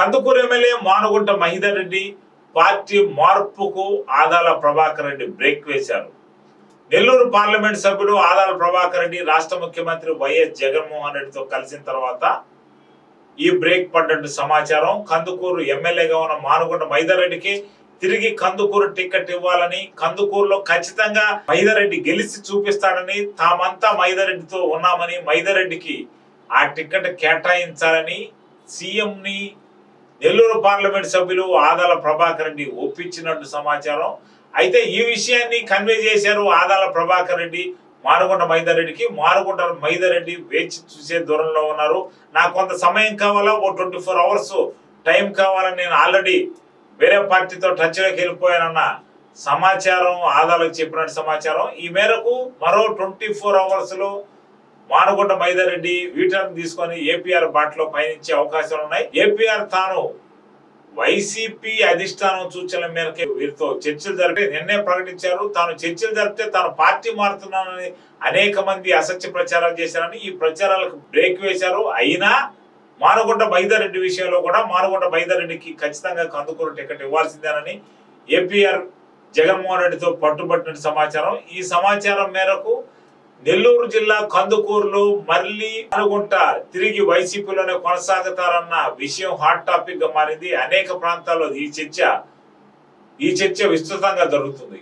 Kandukur MLA Manugunta Mahidhar Reddy party మార్పుకు Adala Prabhakar Reddy break వేశారు. Nellore parliament సభ్యుడు ఆదాల ప్రభాకర్ రెడ్డి రాష్ట్ర ముఖ్యమంత్రి వైఎస్ జగన్మోహన్ రెడ్డితో కలిసిన తర్వాత ఈ బ్రేక్ పడ్డట్టు సమాచారం. కందుకూరు ఎమ్మెల్యేగా ఉన్న మానుగుంట మహిదర్ రెడ్డికి తిరిగి కందుకూరు టికెట్ ఇవ్వాలని కందుకూరులో ఖచ్చితంగా మైదరెడ్డి గెలిచి చూపిస్తాడని తామంతా మైదరెడ్డితో ఉన్నామని మైదరెడ్డికి ఆ టికెట్ కేటాయించాలని సీఎంని నెల్లూరు పార్లమెంట్ సభ్యులు ఆదాల ప్రభాకర్ రెడ్డి ఒప్పించినట్టు సమాచారం. అయితే ఈ విషయాన్ని కన్వే చేశారు ఆదాల ప్రభాకర్ రెడ్డి మానుకొండ మైదారెడ్డికి మానుకొండ మైదారెడ్డి వేచి చూసే దూరంలో ఉన్నారు. నాకు కొంత సమయం కావాలా? ఓ ట్వంటీ ఫోర్ అవర్స్ టైం కావాలని నేను ఆల్రెడీ వేరే పార్టీతో టచ్లోకి వెళ్ళిపోయానన్న సమాచారం ఆదాలకు చెప్పినట్టు సమాచారం. ఈ మేరకు మరో ట్వంటీ ఫోర్ అవర్స్లో మానకొండ మైదారెడ్డి వీటర్ని తీసుకొని ఏపీఆర్ బాటలో పయనించే అవకాశాలు ఉన్నాయి. ఏపీఆర్ తాను వైసీపీ అధిష్టానం సూచనల మేరకు వీరితో చర్చలు జరిపి నిన్నే ప్రకటించారు. తాను చర్చలు జరిపితే తాను పార్టీ మారుతున్నానని అనేక మంది అసత్య ప్రచారాలు చేశారని ఈ ప్రచారాలకు బ్రేక్ వేశారు. అయినా మానకొండ బైదారెడ్డి విషయంలో కూడా మానగొండ బైదారెడ్డికి ఖచ్చితంగా కందుకూరు టికెట్ ఇవ్వాల్సిందేనని ఏపీఆర్ జగన్మోహన్ రెడ్డితో పట్టుబట్టిన సమాచారం. ఈ సమాచారం మేరకు నెల్లూరు జిల్లా కందుకూరులో మళ్ళీ అనుకుంట తిరిగి వైసీపీలోనే కొనసాగుతారన్న విషయం హాట్ టాపిక్గా మారింది. అనేక ప్రాంతాల్లో ఈ చర్చ ఈ చర్చ విస్తృతంగా జరుగుతుంది.